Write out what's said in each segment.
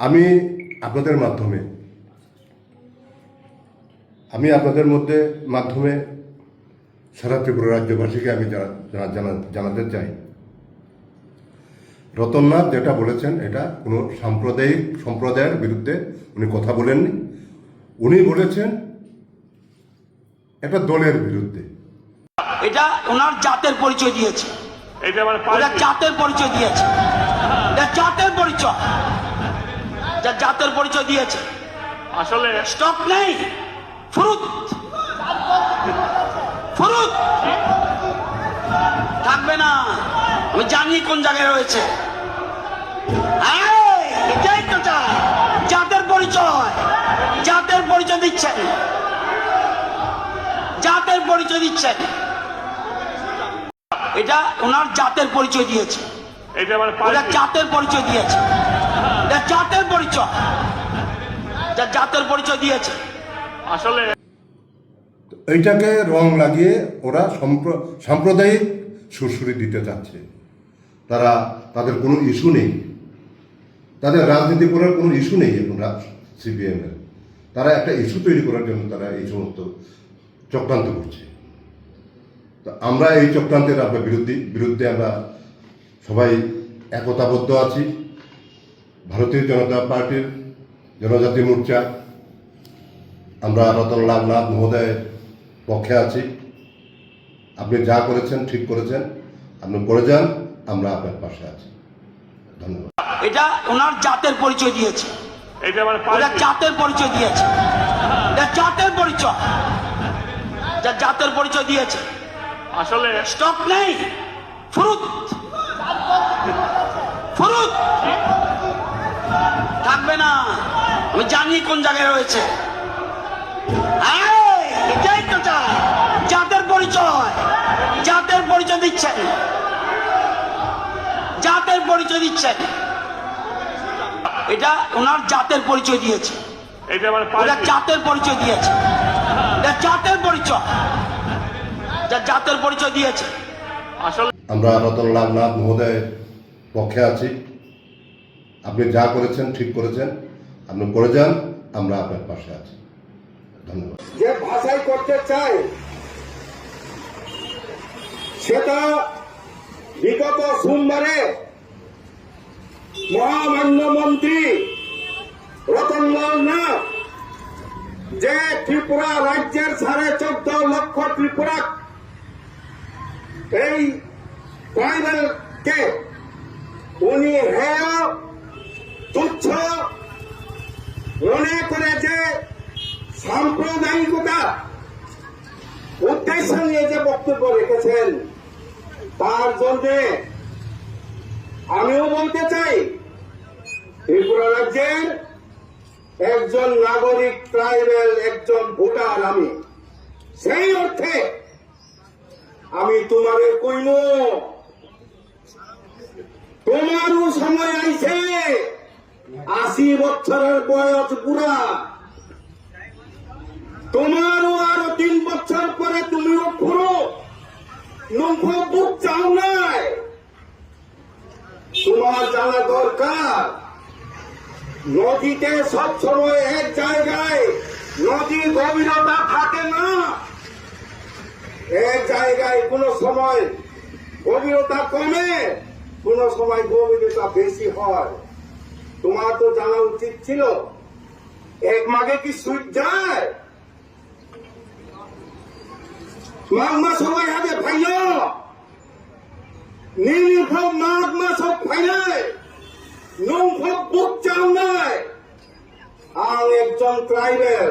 আমি আপনাদের মাধ্যমে আমি আপনাদের মধ্যে মাধ্যমে সারা ত্রিপুরা রাজ্যবাসীকে আমি জানা- জানা- জানা- জানাতে চাই। রতননাথ যেটা বলেছেন এটা কোনো সাম্প্রদায়িক সম্প্রদায়ের বিরুদ্ধে উনি কথা বলেননি। উনি বলেছেন এটা দলের বিরুদ্ধে। এটা ওনার জাতের পরিচয় দিয়েছে। এটা জাতের পরিচয় দিয়েছে। এটা জাতের পরিচয়। যা জাতের পরিচয় দিয়েছে। আসলে স্টক নেই। ফুরুত। ফুরুত। থাকবে না। আমি জানি কোন জায়গায় রয়েছে। এটাই তো চাই জাতের পরিচয়। জাতের পরিচয় দিচ্ছেন। জাতের পরিচয় দিচ্ছেন। এটা ওনার জাতের পরিচয় দিয়েছে। এটা মানে জাতের পরিচয় দিয়েছে। এটা জাতের পরিচয়। যা জাতের পরিচয় দিয়েছে। আসলে এইটাকে রং লাগিয়ে ওরা সম্প্র- সাম্প্রদায়িক সুরসুরি দিতে চাচ্ছে। তারা তাদের কোনো ইস্যু নেই। তাদের রাজনীতি করার কোনো ইস্যু নেই এখন সিপিএমের। তারা একটা ইস্যু তৈরি করার জন্য তারা এই সমস্ত চক্রান্ত করছে। তো আমরা এই চক্রান্তের আমরা বিরুদ্ধে বিরুদ্ধে আমরা সবাই একতাবদ্ধ আছি। ভারতীয় জনতা পার্টির জনজাতি মোর্চা। আমরা রতনলাল নাথ মহোদয়ের পক্ষে আছি। আপনি যা করেছেন ঠিক করেছেন। আপনি করে যান আমরা আপনার পাশে আছি। ধন্যবাদ। এটা ওনার জাতের পরিচয় দিয়েছে। এটা মানে জাতের পরিচয় দিয়েছে। এটা জাতের পরিচয়। যা জাতের পরিচয় দিয়েছে। আসলে স্টক নেই। ফুরুত। ফুরুত। থাকবে না। আমি জানি কোন জায়গায় রয়েছে। এটাই তো চাই। জাতের পরিচয়। জাতের পরিচয় দিচ্ছেন। জাতের পরিচয় দিচ্ছেন। এটা ওনার জাতের পরিচয় দিয়েছে। এটা জাতের পরিচয় দিয়েছে। এটা জাতের পরিচয়। যা জাতের পরিচয় দিয়েছে। আসলে আমরা রতনলাল নাথ মহোদয়ের পক্ষে আছি। আপনি যা করেছেন, ঠিক করেছেন। আপনি করে যান, আমরা আপনার পাশে আছি। ধন্যবাদ। যে ভাষায় করতে চায়, সেটা বিগত সোমবারে মহামান্য মন্ত্রী রতনলাল নাথ, যে ত্রিপুরা রাজ্যের সাড়ে চোদ্দ লক্ষ ত্রিপুরা এই ট্রাইবেলকে উনি হেয় তুচ্ছ মনে করে যে সাম্প্রদায়িকতা উদ্দেশ্য নিয়ে যে বক্তব্য রেখেছেন, তার জন্য আমিও বলতে চাই, ত্রিপুরা রাজ্যের একজন নাগরিক ট্রাইবেল, একজন ভোটার আমি। সেই অর্থে আমি তোমাদের কইল তোমারও সময় আইছে। আশি বছরের বয়স বুড়া। তোমারও আরও তিন বছর পরে তুমিও ঘুরো। নৌক চাও নাই। তোমার জানা দরকার। নদীতে সব সময় এক জায়গায় নদীর গভীরতা থাকে না। এক জায়গায় কোনো সময় গভীরতা কমে, কোনো সময় গভীরতা বেশি হয়। তোমার তো জানা উচিত ছিল, এক মাঘে কি সুইট যায়? মাঘ মাস সবাই হাতে ফাইল নীল মাঘ মাস সব ফাইলে নৌ বুক চাও নাই। আং একজন ট্রাইবেল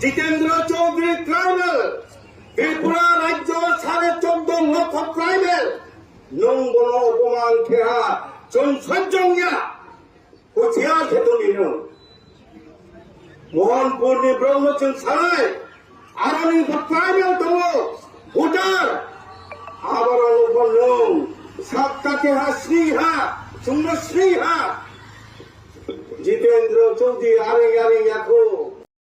জিতেন্দ্র চৌধুরী ট্রাইবেল ত্রিপুরা রাজ্য সাড়ে চোদ্দ লক্ষ ট্রাইবেল নঙ্গন অপমান খেয়া চঞ্চঞ্জঙ্গা কুচিয়া খেত নিল। মোহনপুর নি ব্রহ্মচন্দ সারাই আরানি ট্রাইবেল তো ভোটার। আবার বলল সাতটাকে হা শ্রীহা, শূন্য জিতেন্দ্র চৌধুরী আরে আরে এখন